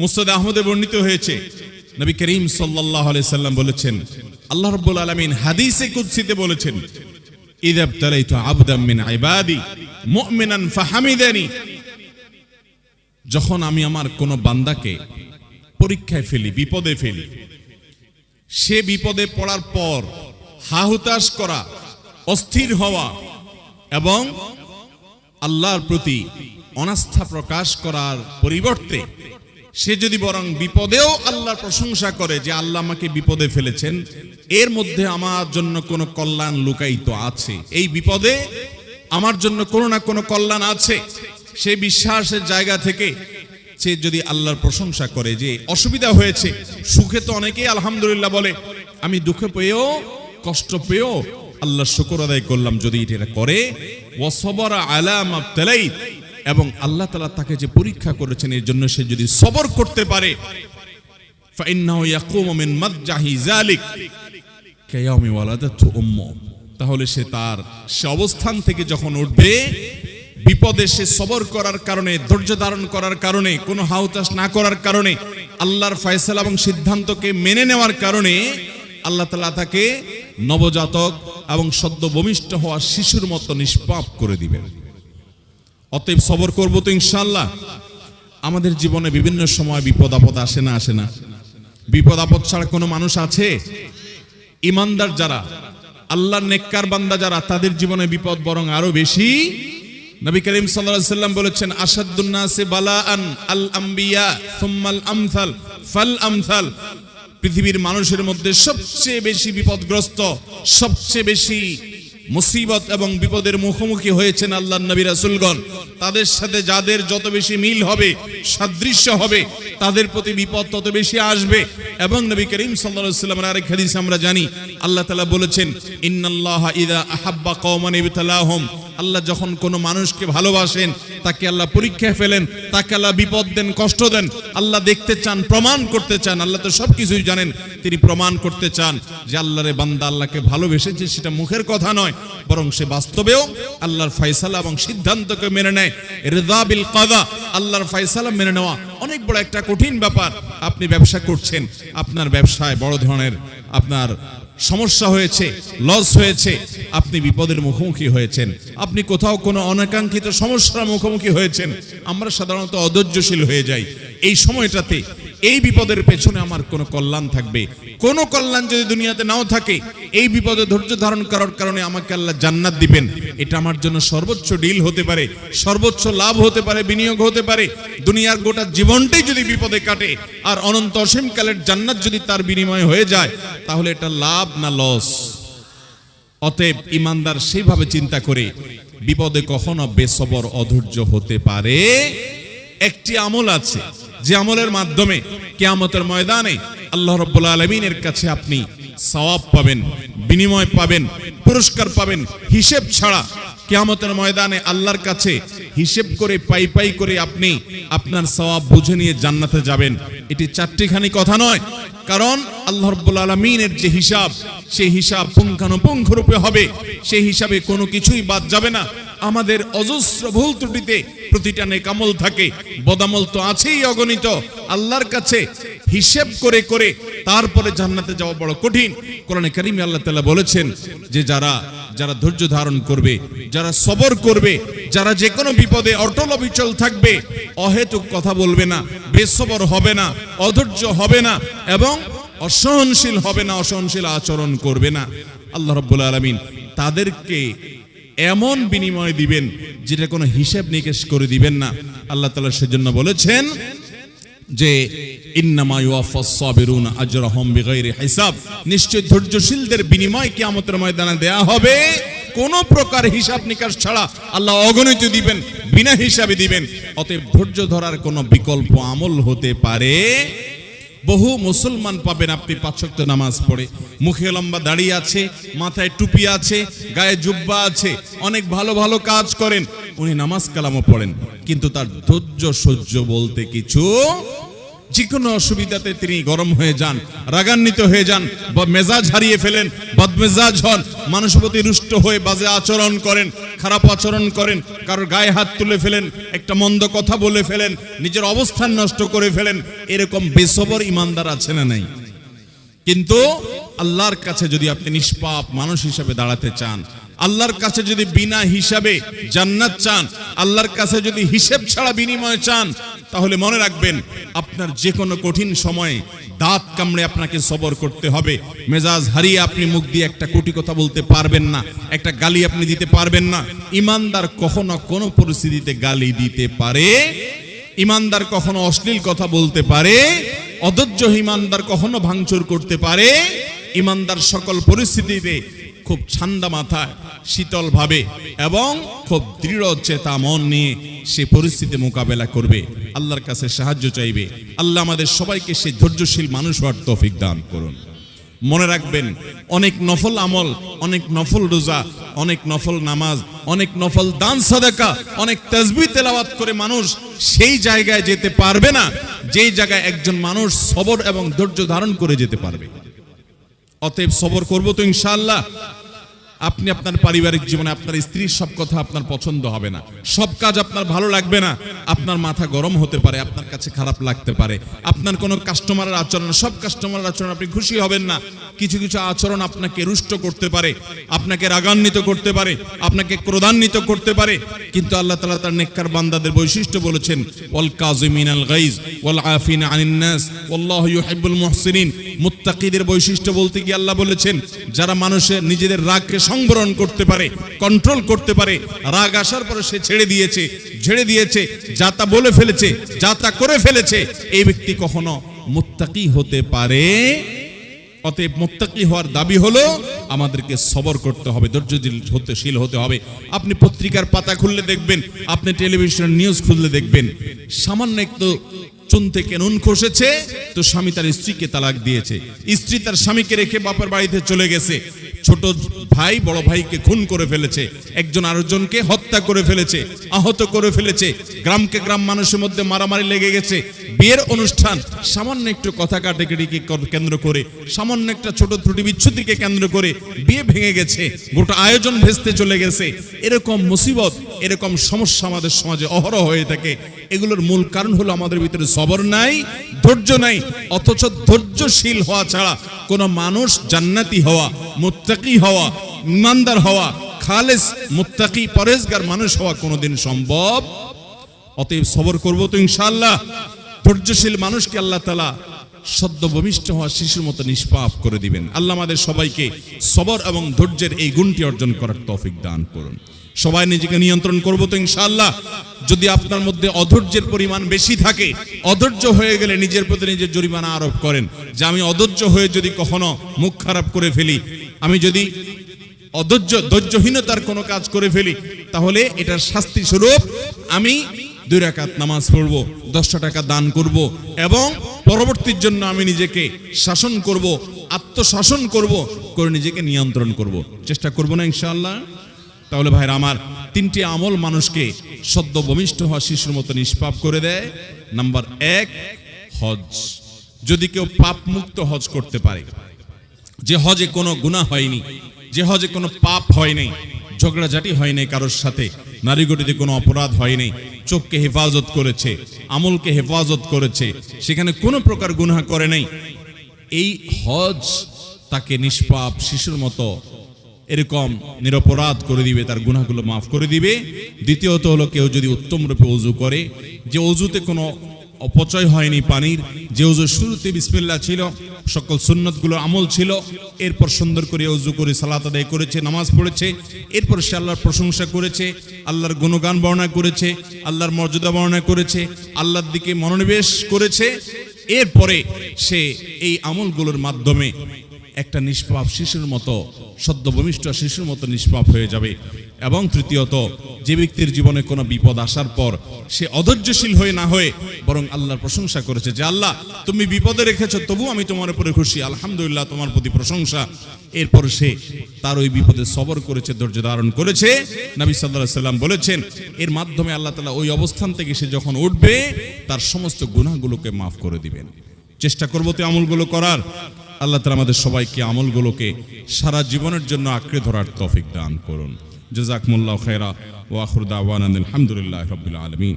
মুস্তাদ আহমদে বর্ণিত হয়েছে। নবী করিম আলাইহি সাল্লাম বলেছেন, আল্লাহ রাব্বুল আলামিন হাদিসে কুদসিতে বলেছেন যখন আমি আমার কোন বান্দাকে পরীক্ষায় ফেলি, বিপদে ফেলি, সে বিপদে পড়ার পর হাহুতাশ করা, অস্থির হওয়া এবং আল্লাহর প্রতি অনাস্থা প্রকাশ করার পরিবর্তে সে যদি বরং বিপদেও আল্লাহর প্রশংসা করে যে আল্লাহ আমাকে বিপদে ফেলেছেন, এর মধ্যে আমার জন্য কোনো কল্যাণ লুকায়িত আছে। এই বিপদে আমার জন্য কোনো না কোনো কল্যাণ আছে। সে বিশ্বাসের জায়গা থেকে সে যদি আল্লাহর প্রশংসা করে যে অসুবিধা হয়েছে, সুখে তো অনেকেই আলহামদুলিল্লাহ বলে, আমি দুঃখে পেয়েও, কষ্ট পেয়েও আল্লাহ শুকর আদায় করলাম যদি এটা করে। ওয়াসবরা আলাম এবং আল্লাহ তালা তাকে যে পরীক্ষা করেছেন, এর জন্য সে যদি সবর করতে পারে তাহলে সে তার, সে অবস্থান থেকে যখন উঠবে, বিপদে সে সবর করার কারণে, ধৈর্য ধারণ করার কারণে, কোনো হাউতাস না করার কারণে, আল্লাহর ফয়সালা এবং সিদ্ধান্তকে মেনে নেওয়ার কারণে আল্লাহ তালা তাকে নবজাতক এবং সদ্য ভূমিষ্ঠ হওয়া শিশুর মতো নিষ্পাপ করে দিবেন। অতএব সবর করব তো ইনশাল্লাহ আমাদের জীবনে বিভিন্ন সময় বিপদ আপদ আসে না আসে না। বিপদ আপদ ছাড়া কোনো মানুষ আছে? ইমানদার যারা, আল্লাহর নেককার বান্দা যারা, তাদের জীবনে বিপদ বরং আরও বেশি। নবী করিম সাল্লাল্লাহু সাল্লাম বলেছেন আসাদুন্নাসে আল আম্বিয়া ফাল পৃথিবীর মানুষের মধ্যে সবচেয়ে বেশি বিপদগ্রস্ত, সবচেয়ে বেশি মুসিবত এবং বিপদের মুখোমুখি হয়েছেন আল্লাহ নবী রাসুলগণ। তাদের সাথে যাদের যত বেশি মিল হবে, সাদৃশ্য হবে, তাদের প্রতি বিপদ তত বেশি আসবে। এবং নবী করিম ওয়াসাল্লামের আরেক হাদিস আমরা জানি, আল্লাহ তাআলা বলেছেন, ইন্নাল্লাহা ইযা আহাব্বা কওমান ইবতালাহুম। আল্লাহ যখন কোনো মানুষকে ভালোবাসেন, তাকে আল্লাহ পরীক্ষায় ফেলেন, তাকে আল্লাহ বিপদ দেন, কষ্ট দেন, আল্লাহ দেখতে চান, প্রমাণ করতে চান, আল্লাহ তো সব কিছুই জানেন, তিনি প্রমাণ করতে চান যে আল্লাহরে বান্দা আল্লাহকে ভালোবেসেছে, সেটা মুখের কথা নয়, বরং সে বাস্তবেও আল্লাহর ফয়সালা এবং সিদ্ধান্তকে মেনে নেয়। রেদা বিল কাদা, আল্লাহর ফয়সালা মেনে নেওয়া অনেক বড় একটা কঠিন ব্যাপার। আপনি ব্যবসা করছেন, আপনার ব্যবসায় বড় ধরনের আপনার সমস্যা হয়েছে লস হয়েছে, আপনি বিপদের মুখোমুখি হয়েছেন। আপনি কোথাও কোনো অনাকাঙ্ক্ষিত সমস্যার মুখোমুখি হয়েছেন। আমরা সাধারণত অধৈর্যশীল হয়ে যাই। এই সময়টাতে এই বিপদের পেছনে আমার কোনো কল্যাণ থাকবে। কোনো কল্যাণ যদি দুনিয়াতে নাও থাকে, এই বিপদে ধৈর্য ধারণ করার কারণে আমাকে আল্লাহ জান্নাত দিবেন। এটা আমার জন্য সর্বোচ্চ ডিল হতে পারে, সর্বোচ্চ লাভ হতে পারে, বিনিয়োগ হতে পারে। দুনিয়ার গোটা জীবনটাই যদি বিপদে কাটে, আর অনন্ত অসীমকালের জান্নাত যদি তার বিনিময় হয়ে যায়, তাহলে এটা লাভ না লস অতএব ইমানদার সেইভাবে চিন্তা করে, বিপদে কখনো বেসবর অধৈর্য হতে পারে। একটি আমল আছে যে আমলের মাধ্যমে কেয়ামতের ময়দানে আল্লাহ রব্বুল আলমিনের কাছে আপনি সওয়াব পাবেন, বিনিময় পাবেন, পুরস্কার পাবেন। হিসেব ছাড়া কেয়ামতের ময়দানে আল্লাহর কাছে হিসেব করে, পাই পাই করে আপনি আপনার সওয়াব বুঝে নিয়ে জান্নাতে যাবেন। এটি চারটিখানি কথা নয়, কারণ আল্লাহ রব্বুল আলমিনের যে হিসাব, সেই হিসাব পুঙ্খানুপুঙ্খ রূপে হবে। সেই হিসাবে কোনো কিছুই বাদ যাবে না। আমাদের অজস্র ভুল ত্রুটিতে প্রতিটা নেকামল থাকে। বদামল তো আছেই অগণিত। আল্লাহর কাছে হিসেব করে করে তারপরে জান্নাতে যাওয়া বড় কঠিন। কোরআনে কারিমে আল্লাহ তাআলা বলেছেন যে যারা যারা ধৈর্য ধারণ করবে, যারা সবর করবে, যারা যে কোনো বিপদে অটল অবিচল থাকবে, অহেতুক কথা বলবে না, বেসবর হবে না, অধৈর্য হবে না এবং অসহনশীল হবে না, অসহনশীল আচরণ করবে না। আল্লাহ রব্বুল আলমিন তাদেরকে এমন বিনিময় দিবেন যেটা কোনো হিসেব নিকেশ করে দিবেন না। আল্লাহ তালা সেজন্য বলেছেন যে নিশ্চয় ধৈর্যশীলদের বিনিময় ময়দানে হবে। কোন প্রকার হিসাব নিকাশ ছাড়া আল্লাহ অগণিত দিবেন, বিনা হিসাবে দিবেন। অতএব ধৈর্য ধরার কোনো বিকল্প আমল হতে পারে বহু মুসলমান পাবেন আপনি পাঁচক্ত নামাজ পড়ে। মুখে লম্বা দাড়ি আছে, মাথায় টুপি আছে, গায়ে জুব্বা আছে, অনেক ভালো ভালো কাজ করেন, উনি নামাজ কালামও পড়েন। কিন্তু তার ধৈর্য সহ্য বলতে কিছু যে কোনো অসুবিধাতে তিনি গরম হয়ে যান, রাগান্বিত হয়ে যান, বা মেজাজ হারিয়ে ফেলেন, বদমেজাজ হন মানুষ প্রতি রুষ্ট হয়ে বাজে আচরণ করেন, খারাপ আচরণ করেন, কারোর গায়ে হাত তুলে ফেলেন, একটা মন্দ কথা বলে ফেলেন, নিজের অবস্থান নষ্ট করে ফেলেন, এরকম বেসবর ইমানদার আছে না নাই? কিন্তু আল্লাহর কাছে যদি আপনি নিষ্পাপ মানুষ হিসাবে দাঁড়াতে চান, আল্লাহর কাছে যদি বিনা হিসাবে জান্নাত চান, আল্লাহর কাছে যদি হিসেব ছাড়া বিনিময় চান তাহলে মনে রাখবেন, আপনার যে কোনো কঠিন সময়ে দাঁত কামড়ে আপনাকে সবর করতে হবে। মেজাজ হারিয়ে আপনি মুখ দিয়ে একটা কোটি কথা বলতে পারবেন না, একটা গালি আপনি দিতে পারবেন না। ইমানদার কখনো কোনো পরিস্থিতিতে গালি দিতে পারে, ইমানদার কখনো অশ্লীল কথা বলতে পারে, অধৈর্য ইমানদার কখনো ভাঙচুর করতে পারে। ইমানদার সকল পরিস্থিতিতে খুব ঠান্ডা মাথায় শীতল ভাবে এবং খুব দৃঢ় চেতা মন নিয়ে সে পরিস্থিতি মোকাবেলা করবে। আল্লাহর কাছে সাহায্য চাইবে। আল্লাহ আমাদের সবাইকে সেই ধৈর্যশীল মানুষ হওয়ার তৌফিক দান করুন। মনে রাখবেন, অনেক নফল আমল, অনেক নফল রোজা, অনেক নফল নামাজ, অনেক নফল দান সাদাকা, অনেক তাজবি তেলাওয়াত করে মানুষ সেই জায়গায় যেতে পারবে না, যেই জায়গায় একজন মানুষ সবর এবং ধৈর্য ধারণ করে যেতে পারবে। অতএব সবর করব তো ইনশাআল্লাহ। আপনি আপনার পারিবারিক জীবনে আপনার স্ত্রীর সব কথা আপনার পছন্দ হবে না। সব কাজ আপনার ভালো লাগবে না। আপনার মাথা গরম হতে পারে, আপনার কাছে খারাপ লাগতে পারে। আপনার কোনো কাস্টমারের আচরণ, সব কাস্টমারের আচরণ আপনি খুশি হবেন না। কিছু কিছু আচরণ আপনাকে রুষ্ট করতে পারে, আপনাকে রাগান্বিত করতে পারে, আপনাকে ক্রোধান্বিত করতে পারে। কিন্তু আল্লাহ তালা তার নেককার বান্দাদের বৈশিষ্ট্য বলেছেন, ওয়াল কাযিমিনাল গাইজ, ওয়াল আফিন আনিন নাস, ওয়াল্লাহু ইউহিব্বুল মুহসিনিন। মুত্তাকিদের বৈশিষ্ট্য বলতে গিয়ে আল্লাহ বলেছেন, যারা মানুষের নিজেদের রাগকে সংবরণ করতে পারে কন্ট্রোল করতে পারে, রাগ আসার পরে সে ছেড়ে দিয়েছে ছেড়ে দিয়েছে, যা তা বলে ফেলেছে, যা তা করে ফেলেছে। এই ব্যক্তি কখনো মুত্তাকি হতে পারে অতএব মোত্তাকি হওয়ার দাবি হলো, আমাদেরকে সবর করতে হবে, ধৈর্যশীল হতেশীল হতে হবে। আপনি পত্রিকার পাতা খুললে দেখবেন, আপনি টেলিভিশনের নিউজ খুললে দেখবেন, সামান্য একটু চুন থেকে নুন খসেছে, তো স্বামী তার স্ত্রীকে তালাক দিয়েছে। স্ত্রী তার স্বামীকে রেখে বাপের বাড়িতে চলে গেছে। ছোট ভাই বড় ভাইকে খুন করে ফেলেছে, একজন আরেকজনকে হত্যা করে ফেলেছে, আহত করে ফেলেছে, গ্রামকে গ্রাম মানুষের মধ্যে মারামারি লেগে গেছে বিয়ের অনুষ্ঠান, সামান্য একটু কথা কাটাকাটিকে কেন্দ্র করে, সামান্য একটা ছোট ত্রুটি বিচ্ছুতিকে কেন্দ্র করে বিয়ে ভেঙে গেছে, গোটা আয়োজন ভেস্তে চলে গেছে। এরকম মুসিবত, এরকম সমস্যা আমাদের সমাজে অহরহ হয়ে থাকে। এগুলোর মূল কারণ হলো আমাদের ভিতরে সবর নাই, ধৈর্য নাই, অথচ ধৈর্যশীল হওয়া ছাড়া কোনো মানুষ জান্নাতি হওয়া, মুত্তাকি হওয়া, ইমানদার হওয়া, খালেস, মুত্তাকি পরেজগার মানুষ হওয়া কোনোদিন সম্ভব। অতএব সবর করব তো ইনশাআল্লাহ। ধৈর্যশীল মানুষকে আল্লাহ তালা সদ্য ভূমিষ্ঠ হওয়া শিশুর মতো নিষ্পাপ করে দিবেন। আল্লাহ আমাদের সবাইকে সবর এবং ধৈর্যের এই গুণটি অর্জন করার তৌফিক দান করুন। সবাই নিজেকে নিয়ন্ত্রণ করব তো ইনশাআল্লাহ। যদি আপনার মধ্যে অধৈর্যের পরিমাণ বেশি থাকে, অধৈর্য হয়ে গেলে নিজের প্রতি নিজের জরিমানা আরোপ করেন। যে আমি অধৈর্য হয়ে যদি কখনো মুখ খারাপ করে ফেলি, আমি যদি অধৈর্য, ধৈর্যহীনতার কোনো কাজ করে ফেলি, তাহলে এটার শাস্তি স্বরূপ আমি দুই রাকাত নামাজ পড়ব, দশটা টাকা দান করব এবং পরবর্তীর জন্য আমি নিজেকে শাসন করব, আত্মশাসন করব, করে নিজেকে নিয়ন্ত্রণ করব। চেষ্টা করব না ইনশাআল্লাহ? তাহলে ভাইরা, আমার তিনটি আমল মানুষকে সদ্য ভূমিষ্ঠ হওয়া শিশুর মতো নিষ্পাপ করে দেয়। নাম্বার এক, হজ। যদি কেউ পাপ মুক্ত হজ করতে পারে, যে হজে কোনো গুণা হয়নি, যে হজে কোনো পাপ হয়নি ঝগড়াঝাটি হয়নি কারোর সাথে। নারীগটিতে কোনো অপরাধ হয়নি। চোখকে হেফাজত করেছে, আমলকে হেফাজত করেছে। সেখানে কোনো প্রকার গুনাহ করে নাই। এই হজ তাকে নিষ্পাপ শিশুর মতো এরকম নিরপরাধ করে দিবে, তার গুনাহগুলো মাফ করে দিবে। দ্বিতীয়ত হলো কেউ যদি উত্তম রূপে অজু করে, যে অজুতে কোনো অপচয় হয়নি পানির। যে উজু শুরুতে বিসমিল্লা ছিল, সকল সুন্নতগুলো আমল ছিল। এরপর সুন্দর করে উজু করে সালাত আদায় করেছে, নামাজ পড়েছে। এরপর সে আল্লাহর প্রশংসা করেছে, আল্লাহর গুণগান বর্ণনা করেছে, আল্লাহর মর্যাদা বর্ণনা করেছে, আল্লাহর দিকে মনোনিবেশ করেছে। এরপরে সে এই আমলগুলোর মাধ্যমে একটা নিষ্পাপ শিশুর মতো সদ্য ভূমিষ্ঠ শিশুর মতো নিষ্পাপ হয়ে যাবে। এবং তৃতীয়ত, যে ব্যক্তির জীবনে কোনো বিপদ আসার পর সে অধৈর্যশীল হয়ে না হয়ে বরং আল্লাহর প্রশংসা করেছে যে, আল্লাহ, তুমি বিপদে রেখেছো, তবু আমি তোমার উপরে খুশি। আলহামদুলিল্লাহ, তোমার প্রতি প্রশংসা। এরপর সে তার ওই বিপদে সবর করেছে, ধৈর্য ধারণ করেছে। নবী সাল্লাহ সাল্লাম বলেছেন, এর মাধ্যমে আল্লাহ তালা ওই অবস্থান থেকে সে যখন উঠবে, তার সমস্ত গুণাগুলোকে মাফ করে দিবেন। চেষ্টা করব তো আমলগুলো করার। আল্লাহ তালা আমাদের সবাইকে আমলগুলোকে সারা জীবনের জন্য আঁকড়ে ধরার তফিক দান করুন। জজাকমুল্লাহ খেরা ওয়াখুর ওয়ানান আলহামদুলিল্লাহ রবিল আলমিন।